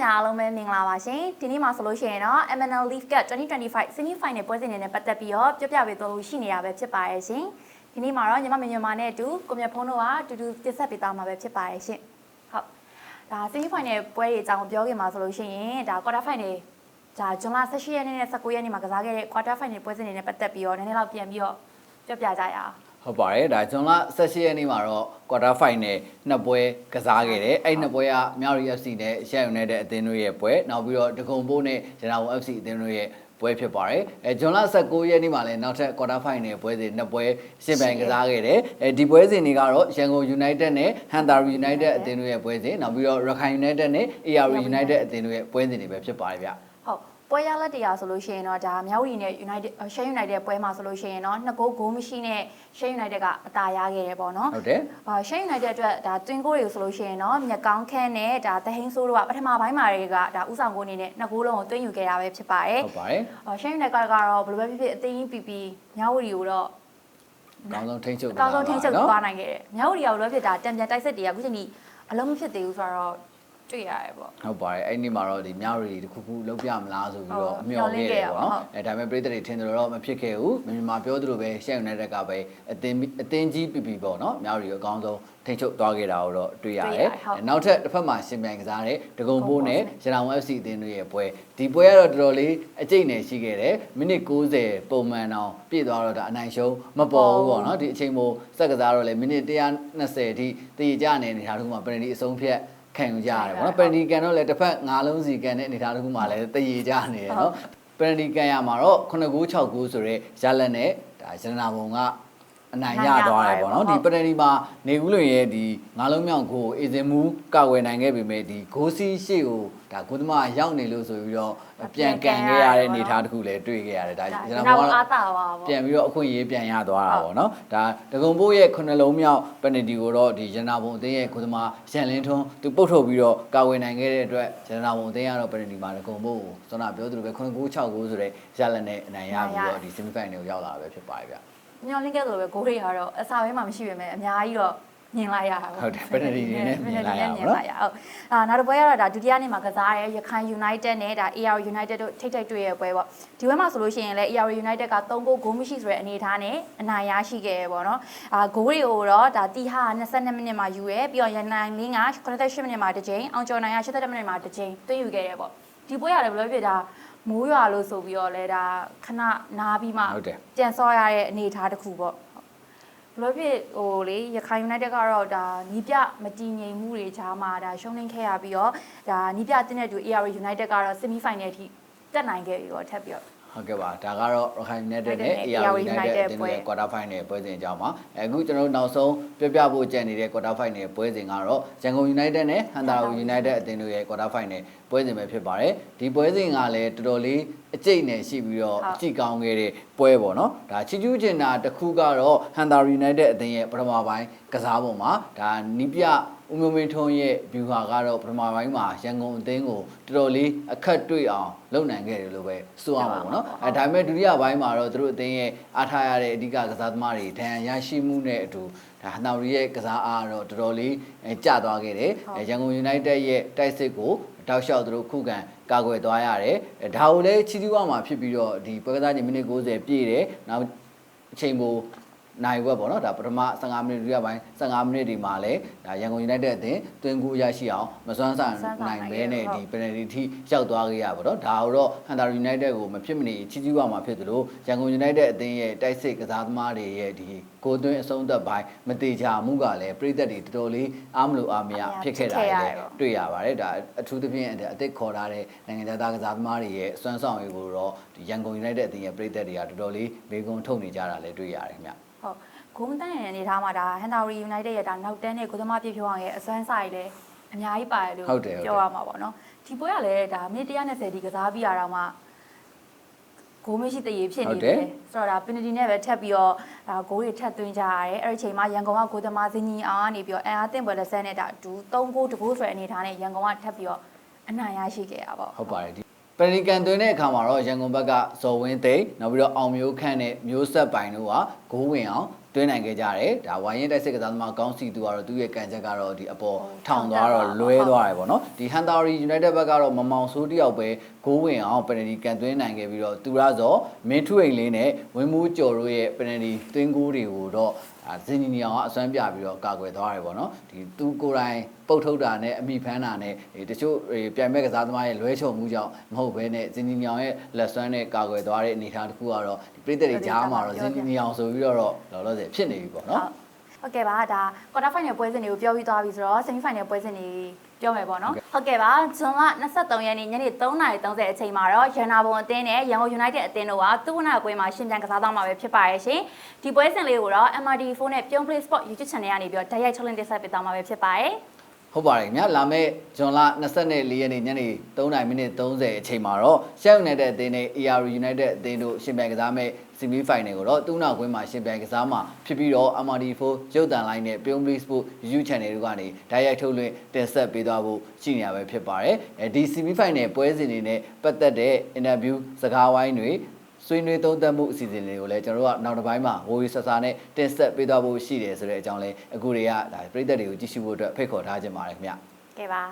များအားလုံးပဲမင်္ဂလာပါရှင်ဒီနေ့မှာဆိုလို့ရှိရင်တော့ MNL League Cup 2025 semi final ပွဲစဉ်တွေနဲ့ပတ်သက်ပြီးတော့ပြောပြပေးသွားလို့ရှိနေတာပဲဖြစ်ပါရဲ့ရှင်ဒီနေ့မှာတော့ညီမမင်မြန်မာနဲ့အတူကိုမြတ်ဖုန်းတို့ကအတူတူတင်ဆက်ပေးသွားမှာပဲဖြစ်ပါရဲ့ရှင်ဟုတ်ဒါ semi final ပွဲတွေအကြောင်းပြောခင်မှာဆိုလို့ရှိရင်ဒါ quarter final ဒါဇွန်လ18ရက်နေ့နဲ့19ရက်နေ့မှာကစားခဲ့တဲ့ quarter final ပွဲစဉ်တွေနဲ့ပတ်သက်ပြီးတော့နည်းနည်းလောက်ပြန်ပြီးတော့ပြောပြကြရအောင် ဟုတ်ပါတယ်ဒါကျွန်တော်18ရက်နေ့မှာတော့ quarter final နှစ်ပွဲကစားခဲ့တယ်အဲ့နှစ်ပွဲကမြောက်ရီ FC နဲ့ရှမ်းယူနိုက်တက်အသင်းတို့ရဲ့ပွဲနောက်ပြီးတော့ဒဂုံဘိုးနဲ့ဂျနာဝ FC အသင်းတို့ရဲ့ပွဲဖြစ်ပါတယ်အဲဂျွန်လ19ရက်နေ့မှာလည်းနောက်ထပ် quarter final ပွဲစဉ်နှစ်ပွဲရှင်းပန်ကစားခဲ့တယ်အဲဒီပွဲစဉ်တွေကတော့ရန်ကုန် United နဲ့ Hunter United အသင်းတို့ရဲ့ပွဲစဉ်နောက်ပြီးတော့ရခိုင် United နဲ့ AR United အသင်းတို့ရဲ့ပွဲစဉ်တွေပဲဖြစ်ပါတယ်ဗျဟုတ် ပွဲရလက်တရားဆိုလို့ရှိရင်တော့ဒါမြောက်ရီနဲ့ United Shane United ပွဲမှာဆိုလို့ရှိရင်တော့နှစ်ဂိုးဂိုးမရှိနဲ့ Shane United ကအသာရခဲ့တယ်ပေါ့နော်ဟုတ်တယ်အာ Shane United အတွက်ဒါတွင်ကိုတွေကိုဆိုလို့ရှိရင်တော့မြက်ကောင်းခန်းနဲ့ဒါသဟင်းဆိုးတို့ကပထမပိုင်းမှာတွေကဒါဥဆောင်ကိုအနေနဲ့နှစ်ဂိုးလုံးကိုတွင်းယူခဲ့တာပဲဖြစ်ပါတယ်ဟုတ်ပါတယ်အာ Shane United ကတော့ဘယ်လိုပဲဖြစ်ဖြစ်အသိပီပီမြောက်ရီကိုတော့အကောင်းဆုံးထိန်းချုပ်အကောင်းဆုံးထိန်းချုပ်နော်သွားနိုင်ခဲ့တယ်မြောက်ရီကဘယ်လိုပဲဖြစ်ဒါတံပြန်တိုက်စစ်တွေကအခုချိန်ထိအလုံးမဖြစ်သေးဘူးဆိုတော့ တွေ့ရတယ်ပေါ့ ဟုတ်ပါတယ်အဲ့ဒီမှာတော့ဒီမြောက်ရီတစ်ခုခုလုံးပြမလားဆိုပြီးတော့ဟုတ်အမျှော်လင့်ခဲ့တယ်ပေါ့ဟုတ်နော်အဲဒါပေမဲ့ပြည်သူတွေထင်တယ်လို့တော့မဖြစ်ခဲ့ဘူးမြန်မာပြောသလိုပဲရှက်ယူနိုက်တက်ကပဲအသင်းအသင်းကြီးပြပြပေါ့နော်မြောက်ရီကိုအကောင်းဆုံးထိန်းချုပ်သွားခဲ့တာကိုတော့တွေ့ရတွေ့တရယ်တယ်ဟုတ်အဲနောက်ထပ်တစ်ဖက်မှာရှင်ပြိုင်ကစားတဲ့ဒဂုံဘိုးနဲ့ဒဂုံဘိုးနဲ့ရန်အောင် FC အသင်းတို့ရဲ့ပွဲဒီပွဲကတော့တော်တော်လေးအကျိတ်နယ်ရှိခဲ့တယ်မိနစ်60ပုံမှန်အောင်ပြည့်သွားတော့ဒါအနိုင်ရှုံးမပေါ်ဘူးပေါ့နော်ဒီအချိန်မို့စက်ကစားတော့လေမိနစ်120အထိတည်ကြနေနေတာတခုမှပရင်ဒီအဆုံးဖြတ် ခံယူကြရတယ်ပေါ့နော်ပရင်ဒီကန်တော့လေတစ်ဖက်၅လုံးစီကန်တဲ့အနေအထားတခုမှလည်းတည်ကြနေတယ်နော်ပရင်ဒီကန်ရမှာတော့9 9 6 9ဆိုတဲ့ရလက်နဲ့ဒါရတနာဘုံက အနိုင်ရသွားတယ်ပေါ့နော်ဒီပရင်ဒီမှာနေဦးလွင်ရဲ့ဒီငါးလုံးမြောက်ကိုအေဇင်မူကောက်ဝယ်နိုင်ခဲ့ပေမဲ့ဒီဂိုးစီးရှေ့ကိုဒါကိုသမရောက်နေလို့ဆိုပြီးတော့ပြန်ကန်ခဲ့ရတဲ့အနေအထားတခုလည်းတွေ့ခဲ့ရတယ်ဒါဒါရရတန်နာကုန်ဘုံကအားတာပါပေါ့ပြန်ပြီးတော့အခွင့်အရေးပြန်ရသွားတာပေါ့နော်ဒါဒဂုံဘိုးရဲ့ခုနှလုံးမြောက်ပက်နတီကိုတော့ဒီရန်နာဘုံအသင်းရဲ့ကိုသမားရန်လင်းထွန်းသူပုတ်ထုတ်ပြီးတော့ကာဝယ်နိုင်ခဲ့တဲ့အတွက်ရန်နာဘုံအသင်းကတော့ပက်နတီမှာဒဂုံဘိုးကိုစောနာပြောသလိုပဲ9 9 6 9ဆိုတဲ့ရလက်နဲ့အနိုင်ရပြီးတော့ဒီ semi final ကိုရောက်လာတာပဲဖြစ်ပါတယ်ဗျ ညောင်းလင်းခဲ့သလိုပဲဂိုးတွေကတော့အစာပဲမှမရှိပေမဲ့အများကြီးတော့မြင်လိုက်ရတာပေါ့ဟုတ်တယ် penalty တွေနဲ့မြင်လိုက်ရပါမြတော့င်လိုက်ရဟုတ်အာနောက်တစ်ပွဲကတော့ဒါဒုတိယနေ့မှာကစားရဲရခိုင် United နဲ့ဒါ AR United တို့ထိတ်ထိတ်တွေ့ရပွဲပေါ့ဒီပွဲမှာဆိုလို့ရှိရင်လည်း AR United က3ဂိုးဂိုးမရှိဆိုတဲ့အနေအထားနဲ့အနိုင်ရရှိခဲ့ရပေါ့နော်အာဂိုးတွေကိုတော့ဒါတီဟာ22မိနစ်မှာယူရဲပြီးတော့ရန်နိုင်လင်းက88မိနစ်မှာတစ်ချိန်အောင်ကျော်နိုင်က87မိနစ်မှာတစ်ချိန်သွင်းယူခဲ့ရပေါ့ဒီပွဲရတယ်ဘယ်လိုဖြစ်တာ မိုးရွာလို့ဆိုပြီးတော့လဲဒါခဏနားပြီးမှဟုတ်တယ် ပြန်ဆော့ရတဲ့အနေအထားတစ်ခုပေါ့ဘယ်လိုဖြစ်ဟိုလေရခိုင် United ကတော့ဒါနီးပြမတည်ငြိမ်မှုတွေကြားမှာဒါရှုံးနိမ့်ခဲ့ရပြီးတော့ဒါနီးပြတင်းတဲ့သူ AR United ကတော့ semi final အထိတက်နိုင်ခဲ့ပြီပေါ့ထပ်ပြီးတော့ ဟုတ်ကဲ့ပါဒါကတော့ရခိုင် United နဲ့နဲ့ AR AR United United အသင်းပွဲရဲ့ quarter final ပွဲစဉ်အကြောင်းပါအခုကျွန်တော်တို့နောက်ဆုံးပြပြဖို့ကြံနေတဲ့ quarter final ပွဲစဉ်ကတော့ရန်ကုန် United နဲ့ Hunter United အသင်းတို့ရဲ့ quarter final ပွဲစဉ်ပဲဖြစ်ပါတယ်ဒီပွဲစဉ်ကလည်းတော်တော်လေးအကျိတ်နဲ့ရှိပြီးတော့ဟုတ်အကြည့်ကောင်းခဲ့တဲ့ပွဲပေါ့နော်ဒါချီကျူးကျင်တာတစ်ခုကတော့ Hunter United အသင်းရဲ့ပထမပိုင်းကစားပုံမှာဒါနီးပြ ဦးမျိုးမင်းထွန်းရဲ့ view ဟာကတော့ပထမပိုင်းမှာရန်ကုန်အသင်းကိုတော်တော်လေးအခက်တွေ့အောင်လုပ်နိုင်ခဲ့တယ်လို့ပဲဆိုရမှာပေါ့နော်အဲဒါပေမဲ့ဒုတိယပိုင်းမှာတော့သူတို့အသင်းရဲ့အားထားရတဲ့အဓိကကစားသမားတွေဒဏ်ရာရရှိမှုနဲ့အတူဒါဟန်တော်ရီရဲ့ကစားအားတော့တော်တော်လေးအဲကျသွားခဲ့တယ်အဲရန်ကုန် United ရဲ့တိုက်စစ်ကိုတောက်လျှောက်သူတို့ခုခံကာကွယ်သွားရတယ်အဲဒါကိုလည်းချီးကျူးရမှာဖြစ်ပြီးတော့ဒီပွဲကစားချိန်မိနစ်90ပြည့်တယ်နောက်အချိန်ပို နိုင်ဝက်ပေါ့နော်ဒါပထမ15မိနစ်ဒုတိယပိုင်း15မိနစ်ဒီမှာလဲဒါရန်ကုန် United အသင်းတွင်ကူရရှိအောင်မစွမ်းဆန်နိုင်ဘဲနဲ့ဒီ penalty ထိရောက်သွားခဲ့ရပါတော့ဒါကိုတော့ Hunter United ကိုမဖြစ်မနေချီးကျူးရမှာဖြစ်သလိုရန်ကုန် United အသင်းရဲ့တိုက်စစ်ကစားသမားတွေရဲ့ဒီကိုသွင်းအဆုံးသက်ပိုင်းမတေချာမှုကလည်းပြည်သက်တွေတော်တော်လေးအားမလို့အားမရဖြစ်ခဲ့တာလည်းတွေ့ရပါတယ်ဒါအထူးသဖြင့်အသစ်ခေါ်ထားတဲ့နိုင်ငံသားကစားသမားတွေရဲ့စွမ်းဆောင်ရည်ကိုတော့ဒီရန်ကုန် United အသင်းရဲ့ပြည်သက်တွေကတော်တော်လေးဘေးကုန်းထုတ်နေကြတာလည်းတွေ့ရတယ်ခင်ဗျ ဟုတ်ဂိုးမတန်တဲ့အနေထားမှာဒါ Hantari United ရဲ့ဒါနောက်တန်းနဲ့ကိုသမားပြည့်ဖြိုးအောင်ရဲ့အစွမ်းစာရည်လည်းအများကြီးပါတယ်လို့ဟုတ်တယ်ဟုတ်တယ်ပြောရမှာပေါ့နော်ဒီပွဲကလည်းဒါမိနစ်120ဒီကစားပြီးရတော့မှဂိုးမရှိတရေဖြစ်ဟုနေတ်တယ်တယ်ဆိုတော့ဒါ penalty နဲ့ပဲထပ်ပြီးတော့ဒါဂိုးတွေထပ်သွင်းကြရတယ်အဲ့ဒီအချိန်မှာရန်ကုန်ကဂိုးသမားစင်းကြီးအောင်ကနေပြီးတော့အင်အားတင်ပွဲလက်ဆက်နဲ့ဒါဒူ3ဂိုးတဂိုးဆိုတဲ့အနေထားနဲ့ရန်ကုန်ကထပ်ပြီးတော့အနိုင်ရရှိခဲ့ရပါဟုတ်ပါတယ်ဒီ ပရီကန်သွင်းတဲ့အခါမှာတော့ရန်ကုန်ဘက်ကဇော်ဝင်းသိန်းနောက်ပြီးတော့အောင်မျိုးခန့်နဲ့မျိုးဆက်ပိုင်တို့ကဂိုးဝင်အောင်သွတွင်းနိုင်ခဲ့ကြတယ်ဒါဝိုင်းရင်တိုက်စစ်ကစားသမားကောင်းစီသူကတော့သူ့ရဲ့ကန်ချက်ကတော့ဒီအပေါ်ထောင်သွားတော့လွဲသွားတယ်ပေါ့နော်ဒီ Hantari United ဘက်ကတော့မမောင်ဆိုးတယောက်ပဲဂိုးဝင်အောင် penalty ကန်သွင်းနိုင်ခဲ့ပြီးတော့သူရဇော်မင်းထွေလေးနဲ့ဝင်းမူးကျော်တို့ရဲ့ penalty သွင်းဂိုးတွေကိုတော့အာ ဇင်နီနီအောင်ကအစွမ်းပြပြီးတော့ကာကွယ်သွားတယ်ပေါ့နော်ဒီသူကိုယ်တိုင်ပုတ်ထုတ်တာနဲ့အမိဖမ်းတာနဲ့ဒီတချို့ဒီပြိုင်မဲ့ကစားသမားရဲ့လွဲချုံမှုကြောင့်မဟုတ်ဘဲနဲ့ဇင်နီနီအောင်ရဲ့လက်စွမ်းနဲ့ကာကွယ်သွားတဲ့အနေအထားတစ်ခုကတော့ဒီပြည်သက်တွေကြားမှာတော့ဇင်နီနီအောင်ဆိုပြီးတော့လောလောဆယ်ဖြစ်နေပြီပေါ့နော် ဟုတ်ကဲ့ပါဒါ quarter final ပွဲစဉ်တွေကိုပြောပြီးသွားပြီဆိုတော့ semi final ပွဲစဉ်တွေပြောမယ်ပေါ့နော်ဟုတ်ကဲ့ပါဇွန်လ23ရက်နေ့ညနေ3:30အချိန်မှာတော့ရန်နာဘုံအသင်းနဲ့ရန်ကုန် United အသင်းတို့ကသူ့ဝနာကွင်းမှာရှင်ပြန်ကစားသွားမှာပဲဖြစ်ပါရဲ့ရှင်ဒီပွဲစဉ်လေးကိုတော့ MRD4 နဲ့ပြုံး Play Sport YouTube channel ကနေပြီးတော့တိုက်ရိုက်ထုတ်လွှင့်တင်ဆက်ပေးသွားမှာပဲဖြစ်ပါရဲ့ဟုတ်ပါတယ်ခင်ဗျာလာမယ့်ဇွန်လ24ရက်နေ့ညနေ3:30မိနစ်30အချိန်မှာတော့ရှက်ယူနိုက်တက်အသင်းနဲ့ AR United အသင်းတို့ရှင်ပြိုင်ကစားမယ့် semi final ကိုတော့တူနာကွင်းမှာရှင်ပြိုင်ကစားမှာဖြစ်ပြီးတော့ MRD4 ရုပ်သံလိုင်းနဲ့ Pyong Play Sport YouTube channel တို့ကနေတိုက်ရိုက်ထုတ်လွှင့်တင်ဆက်ပေးသွားဖို့ရှိနေရပဲဖြစ်ပါတယ်အဲဒီ semi final ပွဲစဉ်တွေနဲ့ပတ်သက်တဲ့ interview စကားဝိုင်းတွေဆွေးနွေးသုံးသပ်မှုအစီအစဉ်တွေကိုလည်းကျွန်တော်တို့ကနောက်တစ်ပိုင်းမှာဝေဝေဆဆာနဲ့တင်ဆက်ပေးသွားဖို့ရှိတယ်ဆိုတဲ့အကြောင်းလေးအခုတွေကဒါပြည်သက်တွေကိုကြည့်ရှုဖို့အတွက်ဖိတ်ခေါ်ထားခြင်းပါတယ်ခင်ဗျကဲပါ